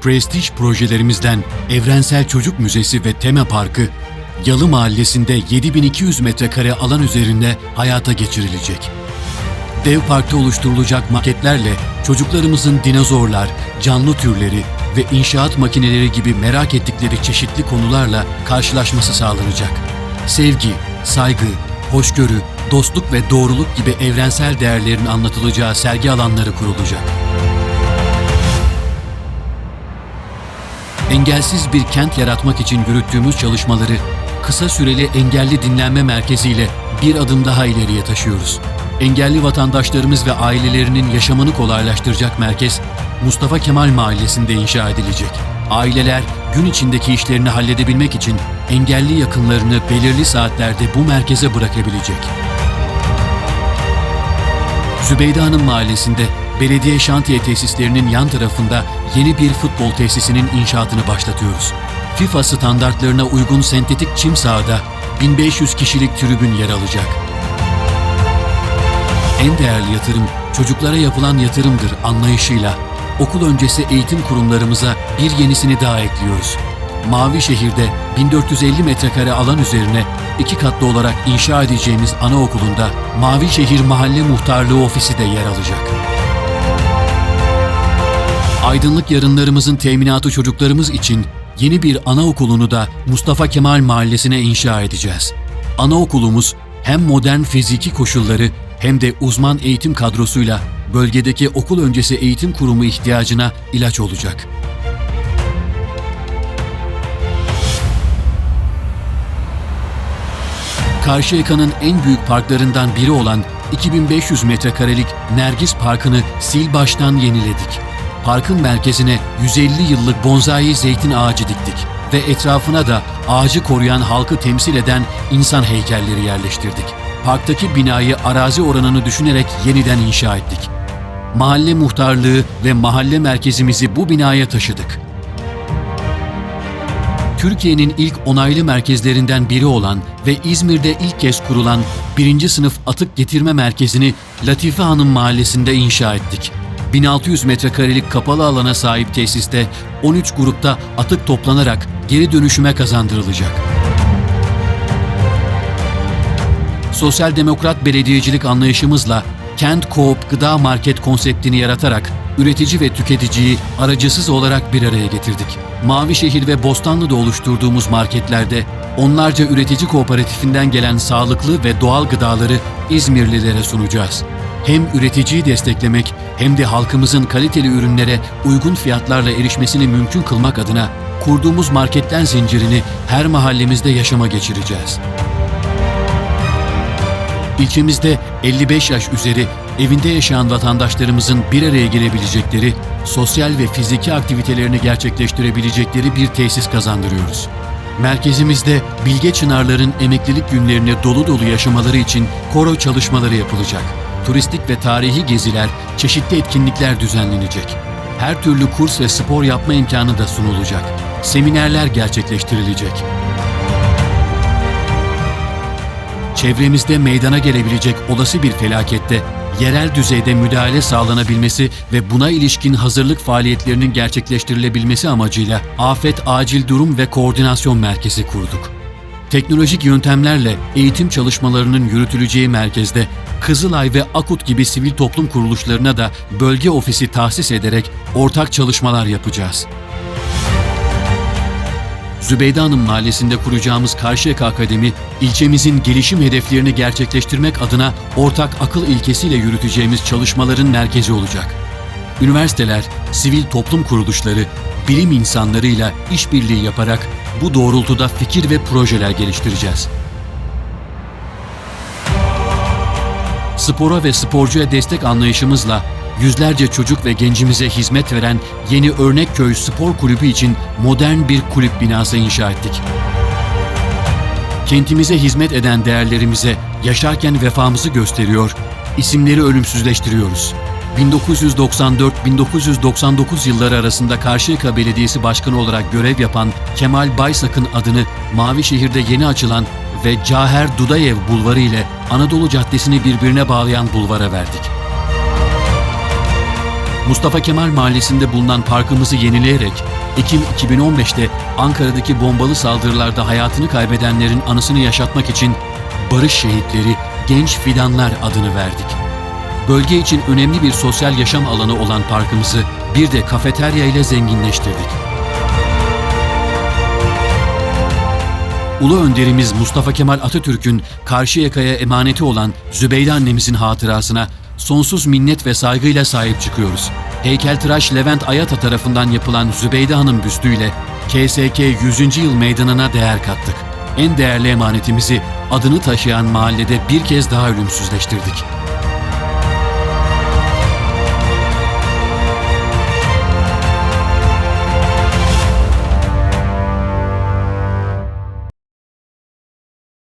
prestij projelerimizden Evrensel Çocuk Müzesi ve Tema Parkı, Yalı Mahallesi'nde 7200 metrekare alan üzerinde hayata geçirilecek. Dev parkta oluşturulacak maketlerle çocuklarımızın dinozorlar, canlı türleri ve inşaat makineleri gibi merak ettikleri çeşitli konularla karşılaşması sağlanacak. Sevgi, saygı, hoşgörü, dostluk ve doğruluk gibi evrensel değerlerin anlatılacağı sergi alanları kurulacak. Engelsiz bir kent yaratmak için yürüttüğümüz çalışmaları kısa süreli engelli dinlenme merkeziyle bir adım daha ileriye taşıyoruz. Engelli vatandaşlarımız ve ailelerinin yaşamını kolaylaştıracak merkez Mustafa Kemal Mahallesi'nde inşa edilecek. Aileler gün içindeki işlerini halledebilmek için engelli yakınlarını belirli saatlerde bu merkeze bırakabilecek. Zübeyde Hanım Mahallesi'nde belediye şantiye tesislerinin yan tarafında yeni bir futbol tesisinin inşaatını başlatıyoruz. FIFA standartlarına uygun sentetik çim sahada 1500 kişilik tribün yer alacak. En değerli yatırım çocuklara yapılan yatırımdır anlayışıyla okul öncesi eğitim kurumlarımıza bir yenisini daha ekliyoruz. Mavi Şehir'de 1450 metrekare alan üzerine iki katlı olarak inşa edeceğimiz anaokulunda Mavi Şehir Mahalle Muhtarlığı ofisi de yer alacak. Aydınlık yarınlarımızın teminatı çocuklarımız için yeni bir anaokulunu da Mustafa Kemal Mahallesi'ne inşa edeceğiz. Anaokulumuz hem modern fiziki koşulları hem de uzman eğitim kadrosuyla bölgedeki okul öncesi eğitim kurumu ihtiyacına ilaç olacak. Karşıyaka'nın en büyük parklarından biri olan 2500 metrekarelik Nergis Parkı'nı sil baştan yeniledik. Parkın merkezine 150 yıllık bonsai zeytin ağacı diktik ve etrafına da ağacı koruyan halkı temsil eden insan heykelleri yerleştirdik. Parktaki binayı arazi oranını düşünerek yeniden inşa ettik. Mahalle muhtarlığı ve mahalle merkezimizi bu binaya taşıdık. Türkiye'nin ilk onaylı merkezlerinden biri olan ve İzmir'de ilk kez kurulan birinci sınıf atık getirme merkezini Latife Hanım Mahallesi'nde inşa ettik. 1600 metrekarelik kapalı alana sahip tesiste 13 grupta atık toplanarak geri dönüşüme kazandırılacak. Sosyal demokrat belediyecilik anlayışımızla kent koop gıda market konseptini yaratarak üretici ve tüketiciyi aracısız olarak bir araya getirdik. Mavişehir ve Bostanlı'da oluşturduğumuz marketlerde onlarca üretici kooperatifinden gelen sağlıklı ve doğal gıdaları İzmirlilere sunacağız. Hem üreticiyi desteklemek hem de halkımızın kaliteli ürünlere uygun fiyatlarla erişmesini mümkün kılmak adına kurduğumuz marketler zincirini her mahallemizde yaşama geçireceğiz. İlçemizde 55 yaş üzeri evinde yaşayan vatandaşlarımızın bir araya gelebilecekleri, sosyal ve fiziki aktivitelerini gerçekleştirebilecekleri bir tesis kazandırıyoruz. Merkezimizde Bilge Çınarların emeklilik günlerini dolu dolu yaşamaları için koro çalışmaları yapılacak. Turistik ve tarihi geziler, çeşitli etkinlikler düzenlenecek. Her türlü kurs ve spor yapma imkanı da sunulacak. Seminerler gerçekleştirilecek. çevremizde meydana gelebilecek olası bir felakette yerel düzeyde müdahale sağlanabilmesi ve buna ilişkin hazırlık faaliyetlerinin gerçekleştirilebilmesi amacıyla Afet Acil Durum ve Koordinasyon Merkezi kurduk. Teknolojik yöntemlerle eğitim çalışmalarının yürütüleceği merkezde Kızılay ve Akut gibi sivil toplum kuruluşlarına da bölge ofisi tahsis ederek ortak çalışmalar yapacağız. Zübeyde Hanım Mahallesi'nde kuracağımız Karşıyaka Akademi, ilçemizin gelişim hedeflerini gerçekleştirmek adına ortak akıl ilkesiyle yürüteceğimiz çalışmaların merkezi olacak. Üniversiteler, sivil toplum kuruluşları, bilim insanlarıyla işbirliği yaparak bu doğrultuda fikir ve projeler geliştireceğiz. Spora ve sporcuya destek anlayışımızla yüzlerce çocuk ve gencimize hizmet veren Yeni Örnekköy Spor Kulübü için modern bir kulüp binası inşa ettik. Kentimize hizmet eden değerlerimize yaşarken vefamızı gösteriyor, isimleri ölümsüzleştiriyoruz. 1994-1999 yılları arasında Karşıyaka Belediyesi Başkanı olarak görev yapan Kemal Baysak'ın adını Mavişehir'de yeni açılan ve Caher Dudayev Bulvarı ile Anadolu Caddesi'ni birbirine bağlayan bulvara verdik. Mustafa Kemal Mahallesi'nde bulunan parkımızı yenileyerek Ekim 2015'te Ankara'daki bombalı saldırılarda hayatını kaybedenlerin anısını yaşatmak için Barış Şehitleri Genç Fidanlar adını verdik. Bölge için önemli bir sosyal yaşam alanı olan parkımızı bir de kafeterya ile zenginleştirdik. Ulu önderimiz Mustafa Kemal Atatürk'ün Karşıyaka'ya emaneti olan Zübeyde annemizin hatırasına sonsuz minnet ve saygıyla sahip çıkıyoruz. Heykeltıraş Levent Ayata tarafından yapılan Zübeyde Hanım büstüyle KSK 100. Yıl Meydanı'na değer kattık. En değerli emanetimizi adını taşıyan mahallede bir kez daha ölümsüzleştirdik.